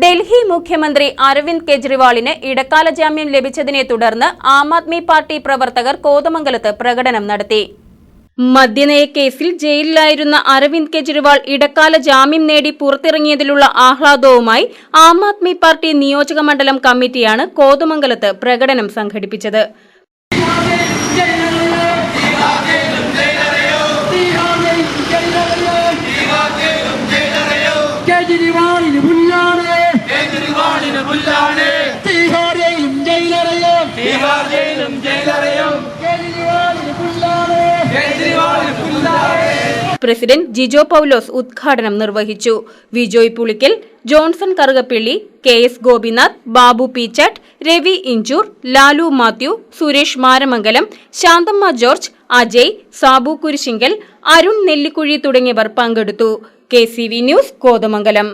ഡൽഹി മുഖ്യമന്ത്രി അരവിന്ദ് കെജ്രിവാളിന് ഇടക്കാല ജാമ്യം ലഭിച്ചതിനെ തുടർന്ന് ആം ആദ്മി പാർട്ടി പ്രവർത്തകർ കോതമംഗലത്ത് പ്രകടനം നടത്തി. മദ്യനയ കേസിൽ ജയിലിലായിരുന്ന അരവിന്ദ് കെജ്രിവാൾ ഇടക്കാല ജാമ്യം നേടി പുറത്തിറങ്ങിയതിലുള്ള ആഹ്ലാദവുമായി ആം ആദ്മി പാർട്ടി നിയോജക മണ്ഡലം കമ്മിറ്റിയാണ് കോതമംഗലത്ത് പ്രകടനം സംഘടിപ്പിച്ചത്. കേജ്രിവാളിന് പുല്ലാണ് തീഹാരെയും ജയിലറയും. കേജ്രിവാളിന് കേജ്രിവാളിന് പ്രസിഡന്റ് ജിജോ പൌലോസ് ഉദ്ഘാടനം നിർവഹിച്ചു. വിജോയ് പുളിക്കൽ ജോൺസൺ കറുകപ്പിള്ളി കെ എസ് ഗോപിനാഥ് ബാബു പീച്ചാട്ട് രവി ഇഞ്ചൂർ ലാലു മാത്യു സുരേഷ് മാരമംഗലം ശാന്തമ്മ ജോർജ് അജയ് സാബു കുരിശിങ്കൽ അരുൺ നെല്ലിക്കുഴി തുടങ്ങിയവർ പങ്കെടുത്തു. K C V news Kothamangalam.